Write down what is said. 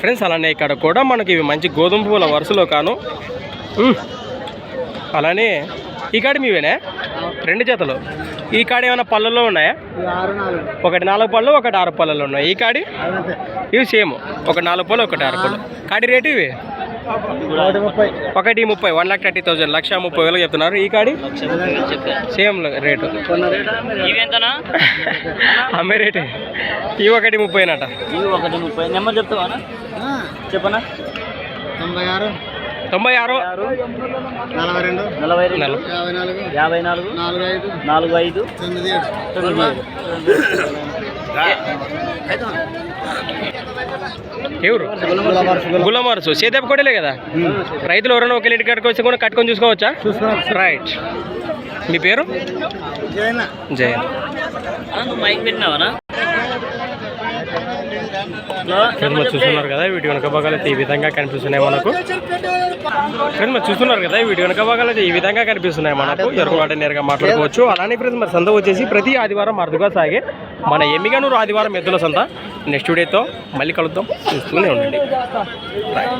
Friends అలానే ఇక్కడ కూడా మనకి ఇవి మంచి గోధుమ పూల వరుసలో కాను. అలానే ఈ కాడి మీవేనా? రెండు జతలు. ఈ కాడి ఏమైనా పళ్ళల్లో ఉన్నాయా? ఒకటి నాలుగు పళ్ళు ఒకటి ఆరు పళ్ళలో ఉన్నాయి. ఈ కాడి? ఇవి సేమ్. ఒక నాలుగు పళ్ళు ఒకటి ఆరు పళ్ళు. కాడి రేటు ఇవి? ఒకటి ముప్పై. వన్ లాక్ థర్టీ థౌసండ్ లక్ష ముప్పై వేలు చెప్తున్నారు. ఈ కాడి? Same rate. అమ్మే రేటే. ఈ ఒకటి ముప్పై నట ఇవి ఒకటి ముప్పై. నెంబర్ చెప్తావా? చెప్పనా? తొంభై ఆరు. తొంభై ఆరు. నలభై రెండు. నలభై రెండు. యాభై నాలుగు. యాభై నాలుగు. నాలుగు ఐదు. నాలుగు ఐదు. తొమ్మిది తొమ్మిది. ఎవరు? గుల్లమార్సు సేదేపు కొడలే కదా? రైతులు ఎవరైనా ఒక ఇంటి కాడికి వచ్చి కూడా కట్టుకొని చూసుకోవచ్చా? రైట్ మీ పేరు? జయన్ మైక్ పెట్టినావనా ఫ్రెండ్ చూస్తున్నారు కదా వీడియో వెనక భాగాలైతే ఈ విధంగా కనిపిస్తున్నాయి మనకు. ఫ్రెండ్ మరి చూస్తున్నారు కదా ఈ వీడియో వెనక భాగాలైతే ఈ విధంగా కనిపిస్తున్నాయి మనకు. ఎరుకులాట నేరుగా మాట్లాడుకోవచ్చు. అలానే ఫ్రెండ్స్ మరి సంత వచ్చేసి ప్రతి ఆదివారం అరుదుగా సాగే మన ఎమ్మిగనూరు ఆదివారం ఎద్దుల సంత నెక్స్ట్ వీడియోతో మళ్ళీ కలుద్దాం. చూస్తూనే ఉండండి. రైట్